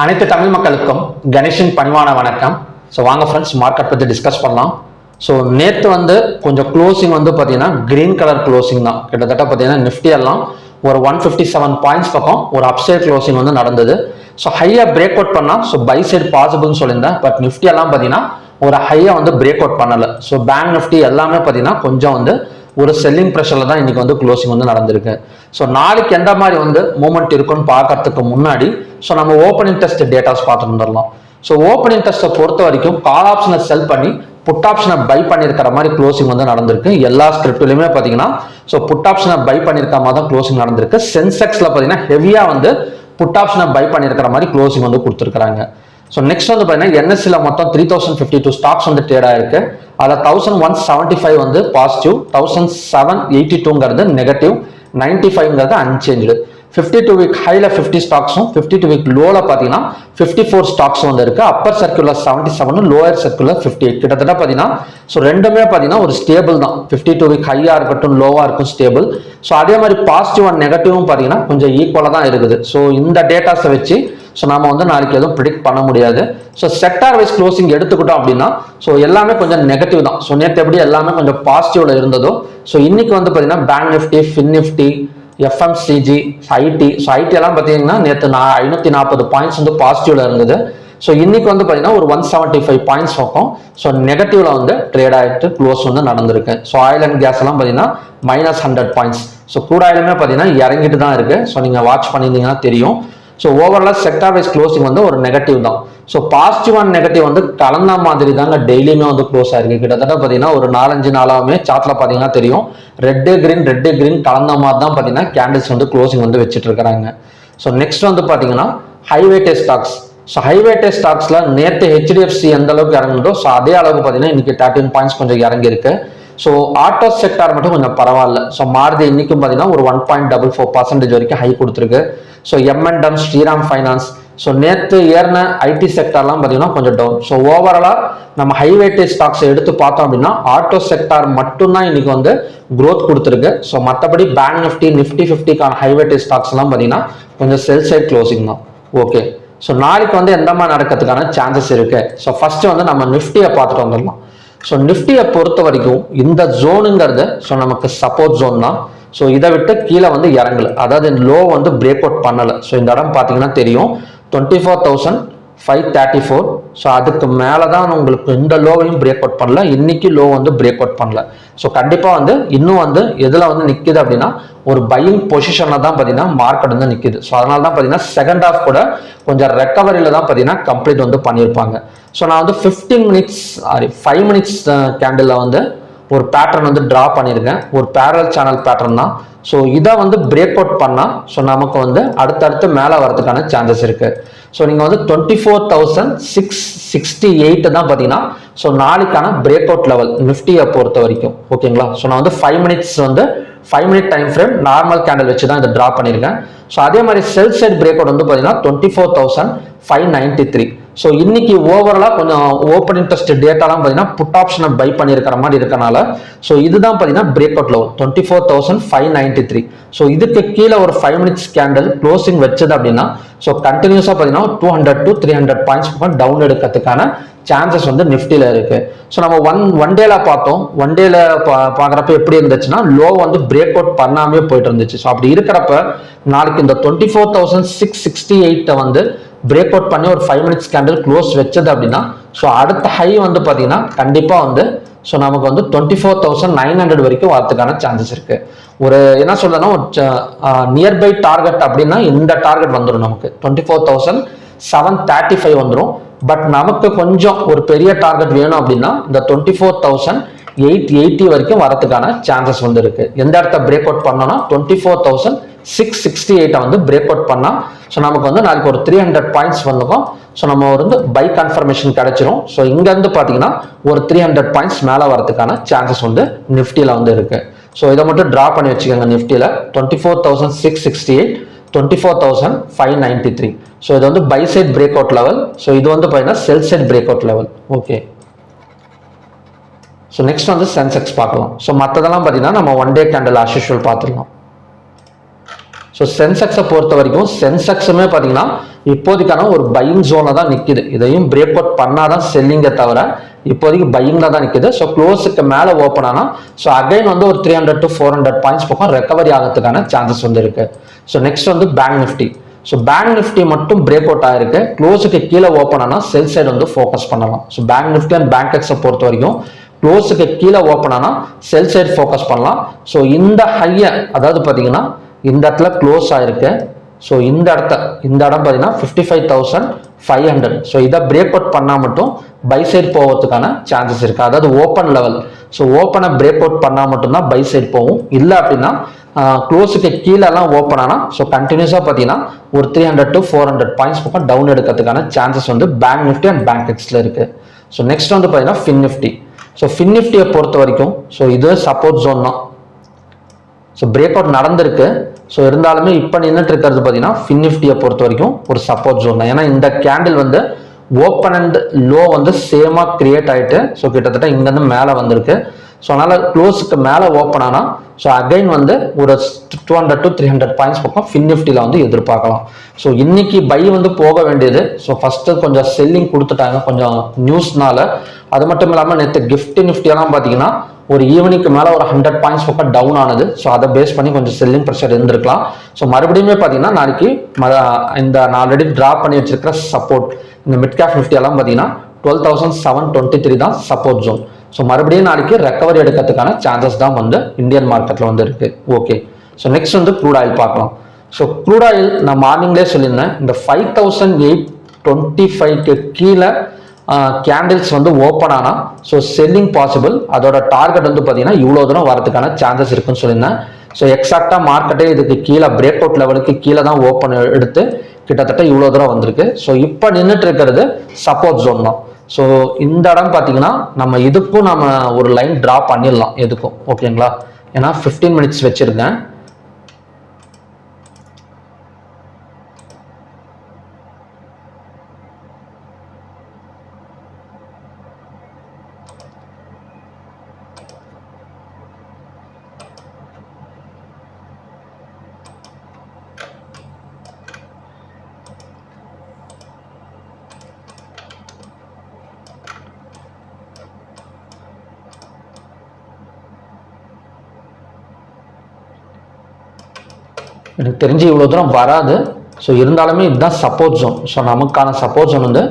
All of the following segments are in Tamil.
அனைத்து தமிழ் மக்களுக்கும் கணேஷின் பணிவான வணக்கம். ஸோ வாங்க ஃப்ரெண்ட்ஸ் மார்க்கெட் பற்றி டிஸ்கஸ் பண்ணலாம். ஸோ நேற்று வந்து கொஞ்சம் க்ளோசிங் வந்து பார்த்தீங்கன்னா கிரீன் கலர் க்ளோசிங் தான். கிட்டத்தட்ட பார்த்தீங்கன்னா நிஃப்டி எல்லாம் ஒரு ஒன் ஃபிஃப்டி செவன் பாயிண்ட்ஸ் பக்கம் ஒரு அப்சைட் க்ளோசிங் வந்து நடந்தது. ஸோ ஹையாக பிரேக் அவுட் பண்ணால் ஸோ பை சைடு பாசிபிள்னு சொல்லியிருந்தேன். பட் நிஃப்டி எல்லாம் பார்த்தீங்கன்னா ஒரு ஹையாக வந்து பிரேக் அவுட் பண்ணலை. ஸோ பேங்க் நிஃப்டி எல்லாமே பார்த்தீங்கன்னா கொஞ்சம் வந்து ஒரு செல்லிங் ப்ரெஷரில் தான் இன்றைக்கி வந்து க்ளோசிங் வந்து நடந்திருக்கு. ஸோ நாளைக்கு எந்த மாதிரி வந்து மூமெண்ட் இருக்குன்னு பார்க்கறதுக்கு முன்னாடி ஸோ நம்ம ஓப்பனிங் டெஸ்ட் டேட்டாஸ் பார்த்துட்டு வந்துடலாம் ஸோ ஓப்பனிங் டெஸ்ட்டை பொறுத்த வரைக்கும் கால் ஆப்ஷனை செல் பண்ணி புட் ஆப்ஷனை பை பண்ணியிருக்கிற மாதிரி க்ளோசிங் வந்து நடந்திருக்கு. எல்லா ஸ்கிரிப்ட்லையுமே பார்த்தீங்கன்னா ஸோ புட் ஆப்ஷனை பை பண்ணியிருக்க மாதிரி தான் க்ளோசிங் நடந்திருக்கு. சென்செக்ஸில் பார்த்தீங்கன்னா ஹெவியாக வந்து புட் ஆப்ஷனை பை பண்ணியிருக்கிற மாதிரி க்ளோசிங் வந்து கொடுத்துருக்குறாங்க. ஸோ நெக்ஸ்ட் வந்து பார்த்தீங்கன்னா என்எஸ்சியில் மொத்தம் three thousand fifty two stocks வந்து ட்ரேட் ஆயிருக்கு. அதில் தௌசண்ட் ஒன் செவன்ட்டி ஃபைவ் வந்து பாசிட்டிவ் தௌசண்ட் செவன் எயிட்டி டூங்கிறது நெகட்டிவ் நைன்டி ஃபைவ்ங்கிறது அன்சேஞ்சு ஃபிஃப்டி டூ வீக் ஹைல ஃபிஃப்டி ஸ்டாக்ஸும் ஃபிஃப்டி டூ வீக் லோவில் பார்த்தீங்கன்னா ஃபிஃப்டி ஃபோர் ஸ்டாக்ஸ் வந்து இருக்கு. அப்பர் சர்க்குலர் செவன்ட்டி செவனும் லோயர் சர்க்குலர் ஃபிஃப்டி எயிட் கிட்டத்தட்ட பார்த்தீங்கன்னா ஸோ ரெண்டுமே பார்த்தீங்கன்னா ஒரு ஸ்டேபிள் தான். ஃபிஃப்டி டூ வீக் ஹையாக இருக்கட்டும் லோவாக இருக்கும் ஸ்டேபிள் ஸோ அதே மாதிரி பாசிட்டிவ் அண்ட் நெகட்டிவும் பார்த்தீங்கன்னா கொஞ்சம் ஈக்குவலாக தான் இருக்குது. ஸோ இந்த டேட்டாஸை வச்சு ஸோ நாம வந்து நாளைக்கு எதுவும் ப்ரிடிக்ட் பண்ண முடியாது. ஸோ செக்டார் வைஸ் க்ளோசிங் எடுத்துக்கிட்டோம் அப்படின்னா ஸோ எல்லாமே கொஞ்சம் நெகட்டிவ் தான். ஸோ நேற்று எப்படி எல்லாமே கொஞ்சம் பாசிட்டிவ்ல இருந்ததோ ஸோ இன்னைக்கு வந்து பார்த்தீங்கன்னா bank Nifty fin Nifty FMCG IT so IT எல்லாம் பார்த்தீங்கன்னா நேற்று நான் ஐநூற்றி நாற்பது பாயிண்ட்ஸ் வந்து பாசிட்டிவ்ல இருந்தது. ஸோ இன்னைக்கு வந்து பார்த்தீங்கன்னா ஒரு ஒன் செவன்ட்டி ஃபைவ் பாயிண்ட்ஸ் பக்கம் ஸோ நெகட்டிவ்ல வந்து ட்ரேட் ஆகிட்டு க்ளோஸ் வந்து நடந்திருக்கு. ஸோ ஆயில் அண்ட் கேஸ் எல்லாம் பார்த்தீங்கன்னா மைனஸ் ஹண்ட்ரட் பாயிண்ட்ஸ் ஸோ கூட ஆயிலுமே பார்த்தீங்கன்னா இறங்கிட்டு தான் இருக்கு. ஸோ நீங்கள் வாட்ச் பண்ணியிருந்தீங்கன்னா தெரியும். ஸோ ஓவராலாக செக்டார் வைஸ் க்ளோசிங் வந்து ஒரு நெகட்டிவ் தான். ஸோ பாசிட்டிவ் அண்ட் நெகட்டிவ் வந்து கலந்த மாதிரி தாங்க டெய்லியுமே வந்து க்ளோஸ் ஆயிருக்கு. கிட்டத்தட்ட பார்த்தீங்கன்னா ஒரு நாலஞ்சு நாளாகவுமே சார்ட்டில் பார்த்தீங்கன்னா தெரியும். ரெட்டு கிரீன் ரெட்டு கிரீன் கலந்த மாதிரி தான் பார்த்தீங்கன்னா கேண்டில்ஸ் வந்து க்ளோசிங் வந்து வச்சுட்டு இருக்கிறாங்க ஸோ நெக்ஸ்ட் வந்து பார்த்தீங்கன்னா ஹைவேட்டே ஸ்டாக்ஸ் ஸோ ஹைவேட்டே ஸ்டாக்ஸில் நேற்று ஹெச்டிஎஃப்சி எந்த அளவுக்கு இறங்குதோ ஸோ அதே அளவுக்கு பார்த்தீங்கன்னா இன்னைக்கு தேர்ட்டின் பாயிண்ட்ஸ் கொஞ்சம் இறங்கியிருக்கு. ஸோ ஆட்டோ செக்டார் மட்டும் கொஞ்சம் பரவாயில்ல. ஸோ மாறுதி இன்னைக்கும் பார்த்தீங்கன்னா ஒரு one point double four percentage வரைக்கும் ஹை கொடுத்துருக்கு. So M and M Shriram finance so நேற்று ஏறின ஐடி செக்டார்லாம் பார்த்தீங்கன்னா கொஞ்சம் டவுன் ஸோ ஓவராலாக நம்ம ஹைவேட்டேஜ் ஸ்டாக்ஸ் எடுத்து பார்த்தோம் அப்படின்னா ஆட்டோ செக்டார் மட்டும்தான் இன்னைக்கு வந்து க்ரோத் கொடுத்துருக்கு. ஸோ மற்றபடி பேங்க் நிஃப்டி நிஃப்டி ஃபிஃப்டிக்கான ஹைவேட்டேஜ் ஸ்டாக்ஸ்லாம் பார்த்தீங்கன்னா கொஞ்சம் செல் சைட் க்ளோசிங் தான். ஓகே ஸோ நாளைக்கு வந்து எந்த மாதிரி நடக்கிறதுக்கான சான்சஸ் இருக்குது ஸோ ஃபஸ்ட்டு வந்து நம்ம நிஃப்டியை பார்த்துட்டு வந்துடலாம். ஸோ நிஃப்டியை பொறுத்த வரைக்கும் இந்த ஜோனுங்கிறது ஸோ நமக்கு சப்போர்ட் ஜோன் தான். ஸோ இதை விட்டு கீழே வந்து இறங்கல. அதாவது லோ வந்து பிரேக் அவுட் பண்ணலை. ஸோ இந்த இடம் பார்த்தீங்கன்னா தெரியும். Twenty four thousand five thirty four so அதுக்கு மேலே தான் உங்களுக்கு இந்த லோவையும் பிரேக் அவுட் பண்ணல. இன்னைக்கு லோ வந்து பிரேக் அவுட் பண்ணல. ஸோ கண்டிப்பாக வந்து இன்னும் வந்து எதில் வந்து நிற்கிது அப்படின்னா ஒரு பையிங் பொசிஷனில் தான் பார்த்தீங்கன்னா மார்க்கெட் வந்து நிற்கிது ஸோ அதனால தான் பார்த்தீங்கன்னா செகண்ட் ஹாஃப் கூட கொஞ்சம் ரெக்கவரியில் தான் பார்த்தீங்கன்னா கம்ப்ளீட் வந்து பண்ணியிருப்பாங்க. ஸோ நான் வந்து fifteen minutes sorry five minutes கேண்டிலில் வந்து ஒரு பேட்டர்ன் வந்து ட்ரா பண்ணியிருக்கேன் ஒரு பேரல் சேனல் பேட்டர்ன் தான். ஸோ இதை வந்து பிரேக் அவுட் பண்ணால் ஸோ நமக்கு வந்து அடுத்தடுத்து மேலே வரதுக்கான சான்சஸ் இருக்குது ஸோ நீங்கள் வந்து twenty four thousand six sixty eight தான் பார்த்தீங்கன்னா ஸோ நாளைக்கான பிரேக் அவுட் லெவல் நிஃப்டியை பொறுத்த வரைக்கும். ஓகேங்களா ஸோ நான் வந்து ஃபைவ் மினிட்ஸ் வந்து five minute time frame normal candle வச்சு தான் இதை ட்ரா பண்ணியிருக்கேன் ஸோ அதே மாதிரி செல் சைட் பிரேக் அவுட் வந்து பார்த்தீங்கன்னா twenty four thousand five ninety three so இன்னைக்கு ஓவராலாக கொஞ்சம் ஓப்பன் இன்ட்ரெஸ்ட் டேட்டாலாம் பார்த்தீங்கன்னா புட் ஆப்ஷனை பை பண்ணியிருக்கிற மாதிரி இருக்கனால ஸோ இதுதான் பார்த்தீங்கன்னா break out low twenty four thousand five ninety three so இதுக்கு கீழே ஒரு ஃபைவ் மினிட்ஸ் கேண்டல் க்ளோசிங் வச்சது அப்படின்னா ஸோ கண்டினியூஸாக பார்த்தீங்கன்னா two hundred to three hundred points down எடுக்கிறதுக்கான சான்சஸ் வந்து நிஃப்டியில் இருக்கு. ஸோ நம்ம ஒன் ஒன் டேல பார்த்தோம். ஒன் டேல பார்க்குறப்ப எப்படி இருந்துச்சுன்னா லோ வந்து பிரேக் அவுட் பண்ணாமே போயிட்டு இருந்துச்சு. ஸோ அப்படி இருக்கிறப்ப நாளைக்கு இந்த twenty four thousand six sixty எயிட்டை வந்து பிரேக் அவுட் பண்ணி ஒரு ஃபைவ் மினிட்ஸ் கேண்டில் க்ளோஸ் வச்சது அப்படின்னா ஸோ அடுத்த ஹை வந்து பார்த்தீங்கன்னா கண்டிப்பாக வந்து ஸோ நமக்கு வந்து twenty four thousand nine hundred வரைக்கும் வரதுக்கான சான்சஸ் இருக்கு. ஒரு என்ன சொல்றேன்னா ஒரு நியர்பை டார்கெட் அப்படின்னா இந்த டார்கெட் வந்துடும் நமக்கு. Twenty four thousand seven thirty five வந்துடும் பட் நமக்கு கொஞ்சம் ஒரு பெரிய டார்கெட் வேணும் அப்படின்னா இந்த twenty four thousand eight eighty வரைக்கும் வரதுக்கான சான்சஸ் வந்து இருக்கு. எந்த இடத்த பிரேக் அவுட் பண்ணோம்னா twenty four thousand six sixty எயிட்டை வந்து பிரேக் அவுட் பண்ணா ஸோ நமக்கு வந்து நாளைக்கு ஒரு த்ரீ ஹண்ட்ரட் பாயிண்ட்ஸ் வந்துக்கும். ஸோ நம்ம வந்து பை கன்ஃபர்மேஷன் கிடைச்சிரும். ஸோ இங்கேருந்து பார்த்தீங்கன்னா ஒரு த்ரீ ஹண்ட்ரட் பாயிண்ட்ஸ் மேலே வரதுக்கான சான்சஸ் வந்து நிஃப்டியில் வந்து இருக்குது ஸோ இதை மட்டும் ட்ரா பண்ணி வச்சுக்கோங்க நிஃப்டியில் twenty four thousand six sixty eight twenty four thousand five ninety three so இது வந்து buy side break out level so இது வந்து பார்த்தீங்கன்னா sell side break out level okay so next வந்து சென்செக்ஸ் பார்க்கலாம். ஸோ மற்றதெல்லாம் பார்த்தீங்கன்னா நம்ம one day candle as usual பார்த்துடலாம் ஸோ சென்செக்ஸை பொறுத்த வரைக்கும் சென்செக்ஸுமே பார்த்தீங்கன்னா இப்போதைக்கான ஒரு பையிங் ஜோனில் தான் நிற்கிது இதையும் பிரேக் அவுட் பண்ணாதான் செல்லிங்கை தவிர இப்போதைக்கு பையிங்கில் தான் நிற்கிது ஸோ க்ளோஸுக்கு மேலே ஓப்பன் ஆனால் ஸோ அகைன் வந்து ஒரு three hundred to four hundred points பக்கம் ரெக்கவரி ஆகிறதுக்கான சான்சஸ் வந்து இருக்கு. ஸோ நெக்ஸ்ட் வந்து bank Nifty so bank Nifty மட்டும் பிரேக் அவுட் ஆயிருக்கு. க்ளோஸுக்கு கீழே ஓப்பன் ஆனால் செல் சைடு வந்து ஃபோக்கஸ் பண்ணலாம். So bank Nifty and bank எக்ஸை பொறுத்த வரைக்கும் க்ளோஸுக்கு கீழே ஓப்பன் ஆனால் செல் சைடு ஃபோக்கஸ் பண்ணலாம். ஸோ இந்த ஹையை அதாவது பார்த்தீங்கன்னா இந்த இடத்துல க்ளோஸ் ஆயிருக்கு. ஸோ இந்த இடத்த இந்த இடம் பார்த்தீங்கன்னா fifty five thousand five hundred so இதை பிரேக் அவுட் பண்ணால் மட்டும் பை சைடு போகிறதுக்கான சான்சஸ் இருக்கு. அதாவது ஓப்பன் லெவல் ஸோ ஓப்பனை பிரேக் அவுட் பண்ணால் மட்டும்தான் பை சைடு போகும். இல்லை அப்படின்னா க்ளோஸுக்கு கீழெல்லாம் ஓப்பன் ஆனால் ஸோ கண்டினியூஸாக பார்த்தீங்கன்னா ஒரு three hundred to four hundred points பக்கம் டவுன் எடுக்கிறதுக்கான சான்சஸ் வந்து பேங்க் நிஃப்டி அண்ட் பேங்க் எக்ஸில் இருக்கு. ஸோ நெக்ஸ்ட் வந்து பார்த்தீங்கன்னா ஃபின் நிஃப்டி ஸோ ஃபின் நிஃப்டியை பொறுத்த வரைக்கும் ஸோ இது சப்போர்ட் ஜோன் தான். ஸோ பிரேக் அவுட் நடந்திருக்கு. ஸோ இருந்தாலுமே இப்போ நின்றுட்டு இருக்கிறது பார்த்தீங்கன்னா ஃபின்னிஃப்டியை பொறுத்த வரைக்கும் ஒரு சப்போர்ட் ஜோன் தான். ஏன்னா இந்த கேண்டில் வந்து ஓப்பன் அண்ட் லோ வந்து சேமாக கிரியேட் ஆகிட்டு ஸோ கிட்டத்தட்ட இங்கேருந்து மேலே வந்திருக்கு. ஸோ அதனால் க்ளோஸுக்கு மேலே ஓப்பன் ஆனால் ஸோ அகைன் வந்து ஒரு two hundred to three hundred points பக்கம் ஃபின்னிஃப்டியில் வந்து எதிர்பார்க்கலாம். ஸோ இன்னைக்கு பை வந்து போக வேண்டியது. ஸோ ஃபஸ்ட்டு கொஞ்சம் செல்லிங் கொடுத்துட்டாங்க. கொஞ்சம் நியூஸ்னால அது மட்டும் இல்லாமல் நேற்று கிஃப்ட் நிஃப்டியெல்லாம் பார்த்தீங்கன்னா ஒரு ஈவினிங்க்கு மேலே ஒரு ஹண்ட்ரட் பாயிண்ட்ஸ் பக்கம் டவுன் ஆனது. ஸோ அதை பேஸ் பண்ணி கொஞ்சம் செல்லிங் ப்ரெஷர் இருந்திருக்கலாம். ஸோ மறுபடியுமே பார்த்தீங்கன்னா நாளைக்கு ம- இந்த நான் ஆல்ரெடி ட்ரா பண்ணி வச்சிருக்கிற சப்போர்ட் இந்த மிட் கேப் நிஃப்டி எல்லாம் பார்த்தீங்கன்னா twelve thousand seven twenty three தான் சப்போர்ட் ஜோன் ஸோ மறுபடியும் நாளைக்கு ரெக்கவரி எடுக்கிறதுக்கான சான்சஸ் தான் வந்து இந்தியன் மார்க்கெட்டில் வந்து இருக்கு. ஓகே ஸோ நெக்ஸ்ட் வந்து க்ரூட் ஆயில் பார்க்கலாம். ஸோ க்ரூட் ஆயில் நான் மார்னிங்லேயே சொல்லியிருந்தேன். இந்த ஃபைவ் தௌசண்ட் எயிட் டுவெண்ட்டி ஃபைவ்க்கு கீழே கேண்டில்ஸ் வந்து ஓப்பன் ஆனால் ஸோ செல்லிங் பாசிபிள் அதோட டார்கெட் வந்து பார்த்தீங்கன்னா இவ்வளோ தூரம் வரதுக்கான சான்சஸ் இருக்குன்னு சொல்லியிருந்தேன். ஸோ எக்ஸாக்டாக மார்க்கெட்டே இதுக்கு கீழே பிரேக் அவுட் லெவலுக்கு கீழே தான் ஓப்பன் எடுத்து கிட்டத்தட்ட இவ்வளோ தூரம் வந்திருக்கு. ஸோ இப்போ நின்றுட்டு இருக்கிறது சப்போர்ட் ஜோன் தான். ஸோ இந்த இடம் பார்த்தீங்கன்னா நம்ம இதுக்கும் நம்ம ஒரு லைன் ட்ரா பண்ணிடலாம் எதுக்கும். ஓகேங்களா ஏன்னா ஃபிஃப்டீன் மினிட்ஸ் வச்சுருந்தேன். எனக்கு தெரிஞ்சு இவ்வளோ தூரம் வராது. ஸோ இருந்தாலுமே இதுதான் சப்போர்ட் ஜோன் ஸோ நமக்கான சப்போர்ட் ஜோன் வந்து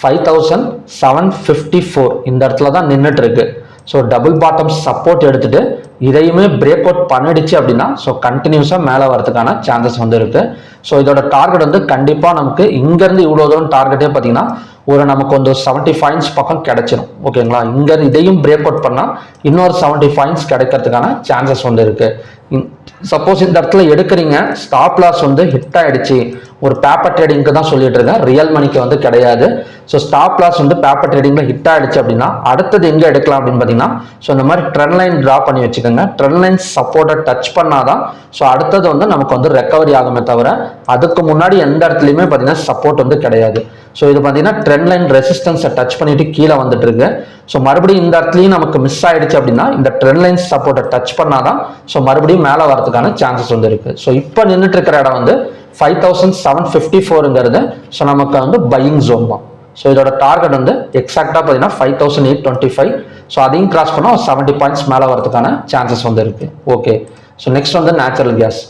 five thousand seven fifty four இந்த இடத்துல தான் நின்றுட்டுருக்கு ஸோ டபுள் பாட்டம் சப்போர்ட் எடுத்துகிட்டு இதையுமே பிரேக் அவுட் பண்ணிடுச்சு அப்படின்னா ஸோ கண்டினியூஸாக மேலே வரதுக்கான சான்சஸ் வந்து இருக்குது ஸோ இதோட டார்கெட் வந்து கண்டிப்பாக நமக்கு இங்கேருந்து இவ்வளோ தூரம் டார்கெட்டே பார்த்தீங்கன்னா ஒரு நமக்கு வந்து செவன்ட்டி ஃபைன்ஸ் பக்கம் கிடைச்சிடும் ஓகேங்களா இங்கே இதையும் பிரேக் அவுட் பண்ணால் இன்னொரு செவன்ட்டி ஃபைன்ஸ் கிடைக்கிறதுக்கான சான்சஸ் வந்து இருக்குது சப்போஸ் இந்த இடத்துல எடுக்கிறீங்க ஸ்டாப் லாஸ் வந்து ஹிட் ஆகிடுச்சு ஒரு பேப்பர் ட்ரேடிங்க்கு தான் சொல்லிட்டு இருக்கேன். ரியல் மணிக்கு வந்து கிடையாது. ஸோ ஸ்டாப் லாஸ் வந்து பேப்பர் ட்ரேடிங்கில் ஹிட் ஆயிடுச்சு அப்படின்னா அடுத்தது எங்கே எடுக்கலாம் அப்படின்னு பார்த்தீங்கன்னா ஸோ இந்த மாதிரி ட்ரெண்ட் லைன் ட்ரா பண்ணி வச்சுக்கோங்க. ட்ரெண்ட் லைன் சப்போர்ட்டை டச் பண்ணாதான் ஸோ அடுத்தது வந்து நமக்கு வந்து ரெக்கவரி ஆகுமே தவிர அதுக்கு முன்னாடி எந்த இடத்துலையுமே பார்த்தீங்கன்னா சப்போர்ட் வந்து கிடையாது. ஸோ இது பார்த்தீங்கன்னா ட்ரெண்ட் லைன் ரெசிஸ்டன்ஸை டச் பண்ணிட்டு கீழே வந்துட்டு இருக்கு. ஸோ மறுபடியும் இந்த இடத்துலையும் நமக்கு மிஸ் ஆயிடுச்சு அப்படின்னா இந்த ட்ரெண்ட் லைன் சப்போர்ட்டை டச் பண்ணாதான் ஸோ மறுபடியும் மேலே வரதுக்கான சான்சஸ் வந்து இருக்கு. ஸோ இப்போ நின்றுட்டு இருக்கிற இடம் வந்து ஃபைவ் தௌசண்ட் செவன் ஃபிஃப்டி ஃபோருங்கிறது ஸோ நமக்கு வந்து பையிங் ஜோன் தான். ஸோ இதோட டார்கெட் வந்து எக்ஸாக்டாக பார்த்தீங்கன்னா five thousand eight twenty five so அதையும் கிராஸ் பண்ணால் செவன்ட்டி பாயிண்ட்ஸ் மேலே வரதுக்கான சான்சஸ் வந்து இருக்குது ஓகே ஸோ நெக்ஸ்ட் வந்து natural gas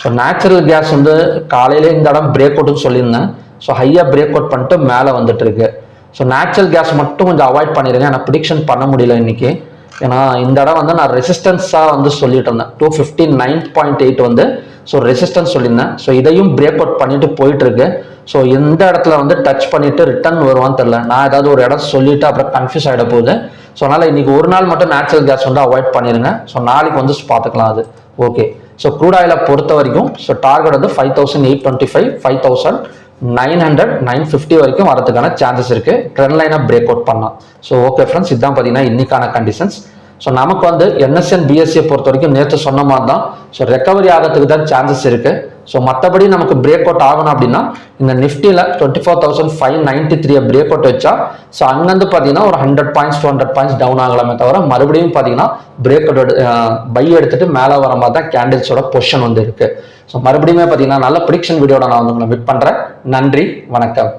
so natural gas வந்து காலையிலே இந்த இடம் பிரேக் அவுட்னு சொல்லியிருந்தேன். ஸோ ஹையாக பிரேக் அவுட் பண்ணிட்டு மேலே வந்துட்டு இருக்கு. ஸோ நேச்சுரல் கேஸ் மட்டும் கொஞ்சம் அவாய்ட் பண்ணிடுங்க. ஆனால் ப்ரிடிக்ஷன் பண்ண முடியல இன்னைக்கு. ஏன்னா இந்த இடம் வந்து நான் ரெசிஸ்டன்ஸாக வந்து சொல்லிட்டு இருந்தேன். Two fifty nine point eight வந்து ஸோ ரெசிஸ்டன்ஸ் சொல்லியிருந்தேன். ஸோ இதையும் பிரேக் அவுட் பண்ணிட்டு போயிட்டு இருக்கு ஸோ எந்த இடத்துல வந்து டச் பண்ணிட்டு ரிட்டர்ன் வருவான்னு தெரில நான் ஏதாவது ஒரு இடம் சொல்லிட்டு அப்புறம் கன்ஃபியூஸ் ஆகிட போகுது. ஸோ அதனால் இன்னைக்கு ஒரு நாள் மட்டும் நேச்சுரல் கேஸ் வந்து அவாய்ட் பண்ணிடுங்க ஸோ நாளைக்கு வந்து பார்த்துக்கலாம் அது. ஓகே ஸோ க்ரூட் ஆயிலை பொறுத்த வரைக்கும் ஸோ டார்கெட் வந்து five thousand eight twenty five five thousand nine hundred nine fifty வரைக்கும் வரதுக்கான சான்சஸ் இருக்கு. ட்ரெண்ட் லைனை பிரேக் அவுட் பண்ணலாம். ஸோ ஓகே ஃப்ரெண்ட்ஸ் இதுதான் பார்த்தீங்கன்னா இன்னைக்கான கண்டிஷன்ஸ் ஸோ நமக்கு வந்து என்எஸ்என் பிஎஸ்சியை பொறுத்த வரைக்கும் நேற்று சொன்ன மாதிரி தான் ஸோ ரெக்கவரி ஆகிறதுக்கு தான் சான்சஸ் இருக்கு. ஸோ மற்றபடி நமக்கு பிரேக் அவுட் ஆகணும் அப்படின்னா இந்த நிஃப்டியில் twenty four thousand five ninety three break out வச்சா ஸோ அங்கேருந்து பார்த்தீங்கன்னா ஒரு hundred points two hundred points down ஆகலாமே தவிர மறுபடியும் பார்த்தீங்கன்னா பிரேக் அவுட் பை எடுத்துட்டு மேலே வர மாதிரி தான் கேண்டில்ஸோட பொசிஷன் வந்து இருக்கு. ஸோ மறுபடியுமே பார்த்தீங்கன்னா நல்ல ப்ரிடிக்ஷன் வீடியோட நான் வந்து உங்களை விட் பண்ணுறேன் நன்றி வணக்கம்.